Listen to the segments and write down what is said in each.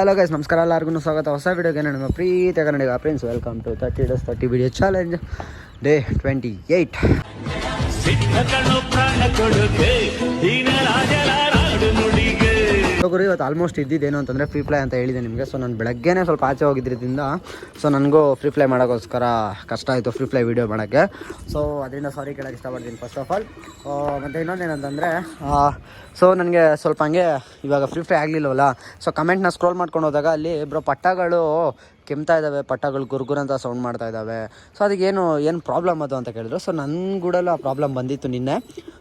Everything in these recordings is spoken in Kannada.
ಹಲೋ ಗೈಸ್ ನಮಸ್ಕಾರ. ಎಲ್ಲರಿಗೂ ಸ್ವಾಗತ. ಹೊಸ ವಿಡಿಯೋಗೆ ನಮ್ಮ ಪ್ರೀತಿಯ Kannadiga friends welcome to thirty days thirty video challenge day twenty eight ಗುರು, ಇವತ್ತು ಆಲ್ಮೋಸ್ಟ್ ಇದ್ದಿದ್ದೇನು ಅಂತಂದರೆ ಫ್ರೀ ಫ್ಲೈ ಅಂತ ಹೇಳಿದೆ ನಿಮಗೆ. ಸೊ ನಾನು ಬೆಳಗ್ಗೆನೇ ಸ್ವಲ್ಪ ಆಚೆ ಹೋಗಿದ್ದರಿಂದ ಸೊ ನನಗೂ ಫ್ರೀ ಫ್ಲೈ ಮಾಡೋಕ್ಕೋಸ್ಕರ ಕಷ್ಟ ಆಯಿತು ಫ್ರೀ ಫ್ಲೈ ವೀಡಿಯೋ ಮಾಡೋಕ್ಕೆ. ಸೊ ಅದರಿಂದ ಸಾರಿ ಕೇಳೋಕ್ಕೆ ಇಷ್ಟಪಡ್ತೀನಿ ಫಸ್ಟ್ ಆಫ್ ಆಲ್ ಮತ್ತು ಇನ್ನೊಂದೇನಂತಂದರೆ ಸೊ ನನಗೆ ಸ್ವಲ್ಪ ಹಂಗೆ ಇವಾಗ ಫ್ರೀ ಫ್ಲೈ ಆಗಲಿಲ್ಲವಲ್ಲ ಸೊ ಕಮೆಂಟ್ನ ಸ್ಕ್ರೋಲ್ ಮಾಡ್ಕೊಂಡು ಹೋದಾಗ ಅಲ್ಲಿ ಬ್ರೋ, ಪಟ್ಟಗಳು ಕೆಮ್ತಾ ಇದ್ದಾವೆ ಪಟ್ಟಗಳು ಗುರುಗುರು ಅಂತ ಸೌಂಡ್ ಮಾಡ್ತಾ ಇದ್ದಾವೆ ಸೊ ಅದಕ್ಕೆ ಏನು ಪ್ರಾಬ್ಲಮ್ ಅದು ಅಂತ ಕೇಳಿದ್ರು. ಸೊ ನನ್ನ ಗೂಡಲ್ಲೂ ಆ ಪ್ರಾಬ್ಲಮ್ ಬಂದಿತ್ತು ನಿನ್ನೆ.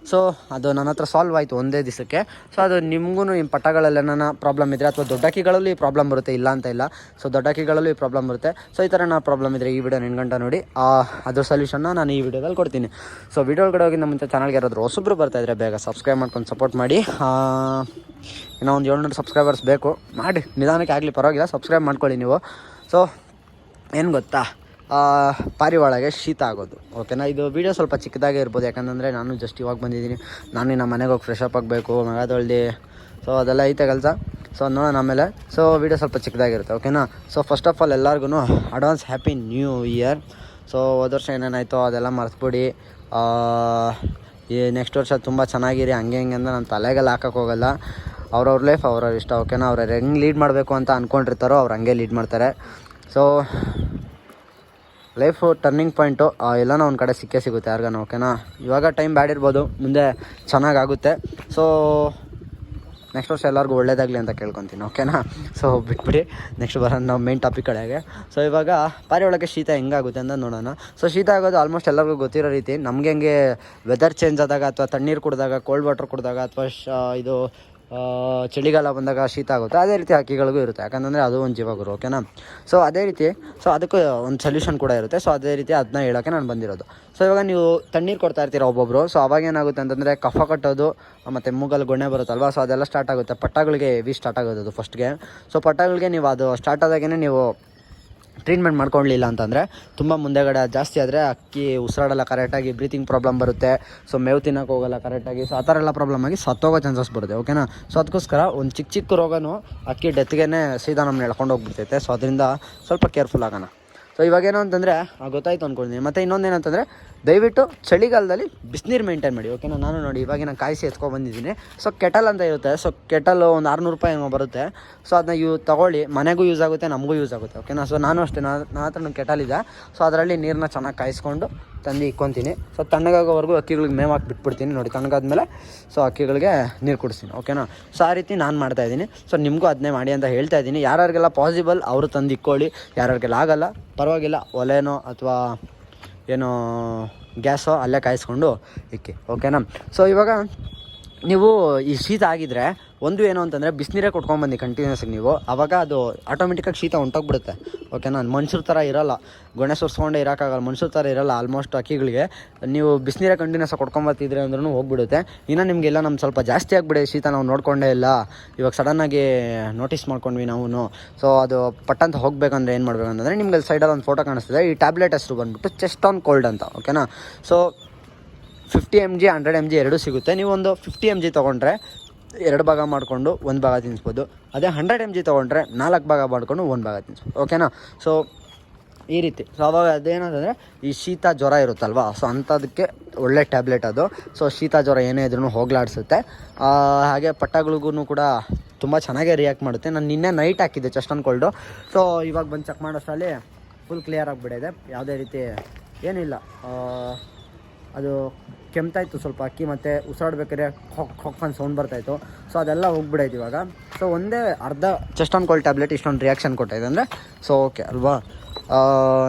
ಸೊ ಅದು ನನ್ನ ಹತ್ರ ಸಾಲ್ವ್ ಆಯಿತು ಒಂದೇ ದಿವಸಕ್ಕೆ. ಸೊ ಅದು ನಿಮಗೂ ಈ ಪಟ್ಟಗಳಲ್ಲಿ ನನ್ನ ಪ್ರಾಬ್ಲಮ್ ಇದ್ದರೆ ಅಥವಾ ದೊಡ್ಡ ಕೀಗಳಲ್ಲೂ ಈ ಪ್ರಾಬ್ಲಮ್ ಬರುತ್ತೆ ಇಲ್ಲ ಅಂತ ಇಲ್ಲ. ಸೊ ದೊಡ್ಡ ಕೀಗಳಲ್ಲೂ ಈ ಪ್ರಾಬ್ಲಮ್ ಬರುತ್ತೆ. ಸೊ ಈ ಥರ ನಾ ಪ್ರಾಬ್ಲಮ್ ಇದ್ದರೆ ಈ ವಿಡಿಯೋ ನಿನ್ಗಂಟ ನೋಡಿ. ಆ, ಅದ್ರ ಸೊಲ್ಯೂಷನ್ನ ನಾನು ಈ ವಿಡಿಯೋದಲ್ಲಿ ಕೊಡ್ತೀನಿ. ಸೊ ವಿಡಿಯೋ ಒಳಗಡೆ ಹೋಗಿ ನಮ್ಮ ಚಾನಲ್ಗೆ ಯಾರಾದರೂ ಹೊಸಬ್ರು ಬರ್ತಾ ಇದ್ರೆ ಬೇಗ ಸಬ್ಸ್ಕ್ರೈಬ್ ಮಾಡ್ಕೊಂಡು ಸಪೋರ್ಟ್ ಮಾಡಿ. ಇನ್ನೊಂದು ಏಳ್ನೂರು ಸಬ್ಸ್ಕ್ರೈಬರ್ಸ್ ಬೇಕು. ಮಾಡಿ. ನಿಧಾನಕ್ಕೆ ಆಗಲಿ ಪರವಾಗಿಲ್ಲ. ಸಬ್ಸ್ಕ್ರೈಬ್ ಮಾಡ್ಕೊಳ್ಳಿ ನೀವು. ಸೊ ಏನು ಗೊತ್ತಾ? ಪಾರಿವಾಳಗೆ ಶೀತ ಆಗೋದು ಓಕೆನಾ ಇದು ವೀಡಿಯೋ ಸ್ವಲ್ಪ ಚಿಕ್ಕದಾಗೆ ಇರ್ಬೋದು, ಯಾಕಂತಂದರೆ ನಾನು ಜಸ್ಟ್ ಇವಾಗ ಬಂದಿದ್ದೀನಿ. ನಾನು ನಮ್ಮ ಮನೆಗೆ ಹೋಗಿ ಫ್ರೆಶ್ ಅಪ್ ಆಗಬೇಕು ಮಗ ಸೊ ಅದೆಲ್ಲ ಐತೆ ಕೆಲಸ. ಸೊ ನೋಡೋಣ ಆಮೇಲೆ. ಸೊ ವೀಡಿಯೋ ಸ್ವಲ್ಪ ಚಿಕ್ಕದಾಗಿರುತ್ತೆ ಓಕೆನಾ ಸೊ ಫಸ್ಟ್ ಆಫ್ ಆಲ್ ಎಲ್ಲರಿಗೂ advance happy new year so ಹೋದ ವರ್ಷ ಏನೇನಾಯಿತೋ ಅದೆಲ್ಲ ಮರೆತುಬಿಡಿ. ಈ ನೆಕ್ಸ್ಟ್ ವರ್ಷ ತುಂಬ ಚೆನ್ನಾಗಿರಿ, ಹಂಗೆ ಹಿಂಗೆ ಅಂತ ನಾನು ತಲೆಗೆಲ್ಲ ಹಾಕೋಕ್ಕೋಗಲ್ಲ ಅವ್ರವ್ರ ಲೈಫ್ ಅವ್ರವ್ರ ಇಷ್ಟ ಓಕೆನಾ ಅವ್ರವ್ರು ಹೆಂಗೆ ಲೀಡ್ ಮಾಡಬೇಕು ಅಂತ ಅಂದ್ಕೊಂಡಿರ್ತಾರೋ ಅವ್ರು ಹಂಗೆ ಲೀಡ್ ಮಾಡ್ತಾರೆ. ಸೊ ಲೈಫು ಟರ್ನಿಂಗ್ ಪಾಯಿಂಟು ಎಲ್ಲನೋ ಒಂದು ಕಡೆ ಸಿಕ್ಕೇ ಸಿಗುತ್ತೆ ಯಾರಿಗಾನ ಓಕೆನಾ ಇವಾಗ ಟೈಮ್ ಬ್ಯಾಡ್ ಇರ್ಬೋದು, ಮುಂದೆ ಚೆನ್ನಾಗಾಗುತ್ತೆ ಸೊ ನೆಕ್ಸ್ಟ್ ವರ್ಷ ಎಲ್ಲರಿಗೂ ಒಳ್ಳೇದಾಗಲಿ ಅಂತ ಕೇಳ್ಕೊತೀನಿ ಓಕೆನಾ ಸೊ ಬಿಟ್ಬಿಡಿ ನೆಕ್ಸ್ಟ್ ಬರೋಣ ನಾವು ಮೇನ್ ಟಾಪಿಕ್ ಕಡೆಗೆ. ಸೊ ಇವಾಗ ಪಾರಿವಾಳಕ್ಕೆ ಶೀತ ಹೆಂಗಾಗುತ್ತೆ ಅಂತ ನೋಡೋಣ. ಸೊ ಶೀತ ಆಗೋದು ಆಲ್ಮೋಸ್ಟ್ ಎಲ್ಲರಿಗೂ ಗೊತ್ತಿರೋ ರೀತಿ, ನಮಗೆ ಹೆಂಗೆ ವೆದರ್ ಚೇಂಜ್ ಆದಾಗ ಅಥವಾ ತಣ್ಣೀರು ಕುಡಿದಾಗ ಕೋಲ್ಡ್ ವಾಟರ್ ಕುಡಿದಾಗ ಅಥವಾ ಶ, ಇದು ಚಳಿಗಾಲ ಬಂದಾಗ ಶೀತ ಆಗುತ್ತೆ. ಅದೇ ರೀತಿ ಹಕ್ಕಿಗಳಿಗೂ ಇರುತ್ತೆ. ಯಾಕಂತಂದರೆ ಅದು ಒಂದು ಜೀವಗುರು ಓಕೆನಾ ಸೊ ಅದೇ ರೀತಿ ಸೊ ಅದಕ್ಕೂ ಒಂದು ಸೊಲ್ಯೂಷನ್ ಕೂಡ ಇರುತ್ತೆ. ಸೊ ಅದೇ ರೀತಿ ಅದನ್ನ ಹೇಳೋಕ್ಕೆ ನಾನು ಬಂದಿರೋದು. ಸೊ ಇವಾಗ ನೀವು ತಣ್ಣೀರು ಕೊಡ್ತಾ ಇರ್ತೀರ ಒಬ್ಬೊಬ್ಬರು ಸೊ ಅವಾಗ ಏನಾಗುತ್ತೆ ಅಂತಂದರೆ ಕಫ ಕಟ್ಟೋದು, ಮತ್ತು ಮೂಗಲ್ಲಿ ಗೊಣ್ಣೆ ಬರುತ್ತಲ್ವ? ಸೊ ಅದೆಲ್ಲ ಸ್ಟಾರ್ಟ್ ಆಗುತ್ತೆ. ಪಟ್ಟಗಳಿಗೆ ಹೆವಿ ಸ್ಟಾರ್ಟ್ ಆಗೋದು ಫಸ್ಟ್ಗೆ ಸೊ ಪಟ್ಟಗಳಿಗೆ ನೀವು ಅದು ಸ್ಟಾರ್ಟ್ ಆದಾಗೇ ನೀವು ಟ್ರೀಟ್ಮೆಂಟ್ ಮಾಡ್ಕೊಳ್ಲಿಲ್ಲ ಅಂತಂದರೆ ತುಂಬ ಮುಂದೆಗಡೆ ಜಾಸ್ತಿ ಆದರೆ ಅಕ್ಕಿ ಉಸಿರಾಡಲ್ಲ ಕರೆಕ್ಟಾಗಿ ಬ್ರೀತಿಂಗ್ ಪ್ರಾಬ್ಲಮ್ ಬರುತ್ತೆ. ಸೊ ಮೇವು ತಿನ್ನೋಕೆ ಹೋಗಲ್ಲ ಕರೆಕ್ಟಾಗಿ ಸೊ ಆ ಥರ ಎಲ್ಲ ಪ್ರಾಬ್ಲಮ್ ಆಗಿ ಸತ್ತೋಗೋ ಚಾನ್ಸಸ್ ಬರುತ್ತೆ ಓಕೆನಾ ಸೊ ಅದಕ್ಕೋಸ್ಕರ ಒಂದು ಚಿಕ್ಕ ಚಿಕ್ಕ ರೋಗನೂ ಅಕ್ಕಿ ಡೆತ್ಗೆ ಸೀದಾ ನಮ್ಮನ್ನ ಎಳ್ಕೊಂಡು ಹೋಗ್ಬಿಡ್ತೈತೆ ಸೊ ಅದರಿಂದ ಸ್ವಲ್ಪ ಕೇರ್ಫುಲ್ ಆಗೋಣ. ಸೊ ಇವಾಗೇನು ಅಂತಂದರೆ ಗೊತ್ತಾಯ್ತು ಅಂದ್ಕೊಂಡಿದ್ದೀನಿ ಮತ್ತು ಇನ್ನೊಂದೇನಂತಂದರೆ ದಯವಿಟ್ಟು ಚಳಿಗಾಲದಲ್ಲಿ ಬಿಸಿನೀರು ಮೇಂಟೈನ್ ಮಾಡಿ ಓಕೆನಾ ನಾನು ನೋಡಿ ಇವಾಗಿನ ಕಾಯಿಸಿ ಎತ್ಕೊಂಡು ಬಂದಿದ್ದೀನಿ. ಸೊ ಕೆಟಲ್ ಅಂತ ಇರುತ್ತೆ. ಸೊ ಕೆಟಲ್ ಒಂದು ಆರುನೂರು ರೂಪಾಯಿ ಏನೋ ಬರುತ್ತೆ. ಸೊ ಅದನ್ನ ಯೂ ತೊಗೊಳ್ಳಿ. ಮನೆಗೂ ಯೂಸ್ ಆಗುತ್ತೆ, ನಮಗೂ ಯೂಸ್ ಆಗುತ್ತೆ ಓಕೆನಾ ಸೊ ನಾನು ಅಷ್ಟೇ ನಾನು ನನ್ನ ಹತ್ರ ಕೆಟಲ್ ಇದೆ. ಸೊ ಅದರಲ್ಲಿ ನೀರನ್ನ ಚೆನ್ನಾಗಿ ಕಾಯಿಸ್ಕೊಂಡು ತಂದು ಇಕ್ಕೊತೀನಿ. ಸೊ ತಣ್ಣಗಾಗೋವರೆಗೂ ಅಕ್ಕಿಗಳಿಗೆ ಮೇವು ಹಾಕಿ ಬಿಟ್ಬಿಡ್ತೀನಿ ನೋಡಿ, ತಣ್ಣಗಾದ್ಮೇಲೆ ಸೊ ಅಕ್ಕಿಗಳಿಗೆ ನೀರು ಕುಡಿಸ್ತೀನಿ ಓಕೆನಾ ಸೊ ಆ ರೀತಿ ನಾನು ಮಾಡ್ತಾ ಇದ್ದೀನಿ. ಸೊ ನಿಮಗೂ ಅದನ್ನೇ ಮಾಡಿ ಅಂತ ಹೇಳ್ತಾ ಇದ್ದೀನಿ. ಯಾರ್ಯಾರಿಗೆಲ್ಲ ಪಾಸಿಬಲ್ ಅವರು ತಂದು ಇಕ್ಕೊಳ್ಳಿ, ಯಾರ್ಯಾರಿಗೆಲ್ಲ ಆಗಲ್ಲ, ಪರವಾಗಿಲ್ಲ, ಒಲೆನೋ ಅಥವಾ ಏನೋ ಗ್ಯಾಸೋ ಅಲ್ಲೇ ಕಾಯಿಸ್ಕೊಂಡು ಇಕ್ಕಿ ಓಕೆನಾ ಸೊ ಇವಾಗ ನೀವು ಈ ಶೀತ ಆಗಿದ್ರೆ ಒಂದು ಏನು ಅಂತಂದರೆ ಬಿಸಿನೀರೇ ಕೊಟ್ಕೊಂಬಂದು ಕಂಟಿನ್ಯೂಸ್ ನೀವು. ಆವಾಗ ಅದು ಆಟೋಮೆಟಿಕಾಗಿ ಶೀತ ಹೊಂಟೋಗ್ಬಿಡುತ್ತೆ ಓಕೆನಾ ಮನುಷ್ಯರ ಥರ ಇರಲ್ಲ. ಗೊಣೆ ಸುರಿಸ್ಕೊಂಡೇ ಇರೋಕ್ಕಾಗಲ್ಲ ಮನುಷ್ಯರ ಥರ ಇರೋಲ್ಲ ಆಲ್ಮೋಸ್ಟ್ ಅಕ್ಕಿಗಳಿಗೆ. ನೀವು ಬಿಸಿನೀರೇ ಕಂಟಿನ್ಯೂಸ್ ಕೊಟ್ಕೊಂಬರ್ತಿದ್ರೆ ಅಂದ್ರೂ ಹೋಗ್ಬಿಡುತ್ತೆ. ಇನ್ನು ನಿಮಗೆಲ್ಲ ನಮ್ಮ ಸ್ವಲ್ಪ ಜಾಸ್ತಿ ಆಗಿಬಿಡಿ ಶೀತ ನಾವು ನೋಡ್ಕೊಂಡೇ ಇಲ್ಲ. ಇವಾಗ ಸಡನ್ನಾಗಿ ನೋಟಿಸ್ ಮಾಡ್ಕೊಂಡ್ವಿ ನಾವು ಸೊ ಅದು ಪಟ್ಟಂತ ಹೋಗಬೇಕಂದ್ರೆ ಏನು ಮಾಡ್ಬೇಕಂತಂದರೆ ನಿಮ್ಗೆ ಸೈಡಲ್ಲಿ ಒಂದು ಫೋಟೋ ಕಾಣಿಸ್ತದೆ. ಈ ಟ್ಯಾಬ್ಲೆಟ್ ಹೆಸರು ಬಂದ್ಬಿಟ್ಟು ಚೆಸ್ಟ್ ಆನ್ ಕೋಲ್ಡ್ ಅಂತ. ಓಕೆನಾ so fifty M G hundred M G ಎರಡೂ ಸಿಗುತ್ತೆ. ನೀವು ಒಂದು ಫಿಫ್ಟಿ ಎಂ ಜಿ ತೊಗೊಂಡ್ರೆ ಎರಡು ಭಾಗ ಮಾಡಿಕೊಂಡು ಒಂದು ಭಾಗ ತಿನ್ನಿಸ್ಬೋದು ಅದೇ ಹಂಡ್ರೆಡ್ ಎಂ ಜಿ ತೊಗೊಂಡ್ರೆ ನಾಲ್ಕು ಭಾಗ ಮಾಡಿಕೊಂಡು ಒಂದು ಭಾಗ ತಿನ್ನಿಸ್ಬೋದು ಓಕೆನಾ ಸೊ ಈ ರೀತಿ. ಸೊ ಅವಾಗ ಅದೇನಂತಂದರೆ ಈ ಶೀತ ಜ್ವರ ಇರುತ್ತಲ್ವ? ಸೊ ಅಂಥದಕ್ಕೆ ಒಳ್ಳೆ ಟ್ಯಾಬ್ಲೆಟ್ ಅದು. ಸೊ ಶೀತ ಜ್ವರ ಏನೇ ಇದ್ರೂ ಹೋಗ್ಲಾಡಿಸುತ್ತೆ. ಹಾಗೆ ಪಟ್ಟಗಳಿಗೂ ಕೂಡ ತುಂಬ ಚೆನ್ನಾಗೇ ರಿಯಾಕ್ಟ್ ಮಾಡುತ್ತೆ. ನಾನು ನಿನ್ನೆ ನೈಟ್ ಹಾಕಿದ್ದೆ ಚೆಸ್ಟ್ ಅನ್ಕೊಳ್ಡು ಸೊ ಇವಾಗ ಬಂದು ಚೆಕ್ ಮಾಡೋಷ್ಟರಲ್ಲಿ ಫುಲ್ ಕ್ಲಿಯರ್ ಆಗಿಬಿಟ್ಟಿದೆ. ಯಾವುದೇ ರೀತಿ ಏನಿಲ್ಲ. ಅದು ಕೆಮ್ತಾಯಿತ್ತು ಸ್ವಲ್ಪ ಅಕ್ಕಿ ಮತ್ತು ಉಸಿರಾಡ್ಬೇಕಾದ್ರೆ ಹೊಕ್ ಹೊಕ್ ಅಂತ ಸೌಂಡ್ ಬರ್ತಾಯಿತ್ತು ಸೊ ಅದೆಲ್ಲ ಹೋಗ್ಬಿಡೈತೆ ಇವಾಗ. ಸೊ ಒಂದೇ ಅರ್ಧ ಚೆಸ್ಟ್ ಆನ್ ಕೋಲ್ಡ್ ಟ್ಯಾಬ್ಲೆಟ್ ಇಷ್ಟೊಂದು ರಿಯಾಕ್ಷನ್ ಕೊಟ್ಟೈತೆ ಅಂದರೆ ಸೊ ಓಕೆ ಅಲ್ವಾ?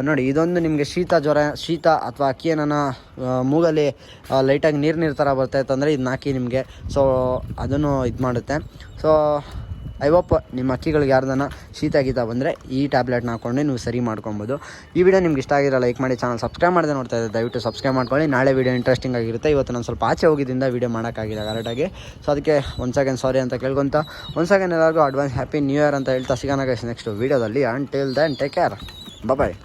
ನೋಡಿ, ಇದೊಂದು ನಿಮಗೆ ಶೀತ ಜ್ವರ, ಶೀತ ಅಥವಾ ಅಕ್ಕಿ ಏನಾನ ಮೂಗಲ್ಲಿ ಲೈಟಾಗಿ ನೀರು ನೀರು ಥರ ಬರ್ತಾಯಿತ್ತು ಅಂದರೆ ಇದನ್ನ ಹಾಕಿ ನಿಮಗೆ ಸೊ ಅದನ್ನು ಇದು ಮಾಡುತ್ತೆ ಸೊ ಐ ಹೋಪ್ ನಿಮ್ಮ ಅಕ್ಕಿಗಳಿಗೆ ಯಾರ್ದನ ಶೀತ ಗೀತ ಬಂದರೆ ಈ ಟ್ಯಾಬ್ಲೆಟ್ನ ಹಾಕೊಂಡು ನೀವು ಸರಿ ಮಾಡ್ಕೊಬೋದು. ಈ ವಿಡಿಯೋ ನಿಮ್ಗೆ ಇಷ್ಟ ಆಗಿರೋ ಲೈಕ್ ಮಾಡಿ ಚಾನಲ್ ಸಬ್ಸ್ಕ್ರೈಬ್ ಮಾಡಿದೆ ನೋಡ್ತಾ ಇದ್ದೆ ದಯವಿಟ್ಟು ಸಬ್ಸ್ಕ್ರೈಬ್ ಮಾಡ್ಕೊಳ್ಳಿ. ನಾಳೆ ವೀಡಿಯೋ ಇಂಟ್ರೆಸ್ಟಿಂಗ್ ಆಗಿರುತ್ತೆ. ಇವತ್ತು ನಾನು ಸ್ವಲ್ಪ ಆಚೆ ಹೋಗಿದ್ದಿಂದ ವಿಡಿಯೋ ಮಾಡೋಕ್ಕಾಗಿಲ್ಲ ಕರೆಕ್ಟಾಗಿ ಸೊ ಅದಕ್ಕೆ ಒಂದು ಸೆಕೆಂಡ್ ಸಾರಿ ಅಂತ ಕೇಳ್ಕೊಂತ ಒಂದು ಸೆಕೆಂಡ್ ಎಲ್ಲರಿಗೂ ಅಡ್ವಾನ್ಸ್ ಹ್ಯಾಪಿ ನ್ಯೂ ಇಯರ್ ಅಂತ ಹೇಳ್ತಾ ಸಿಗೋಣ ನೆಕ್ಸ್ಟ್ ವೀಡಿಯೋದಲ್ಲಿ until then take care bye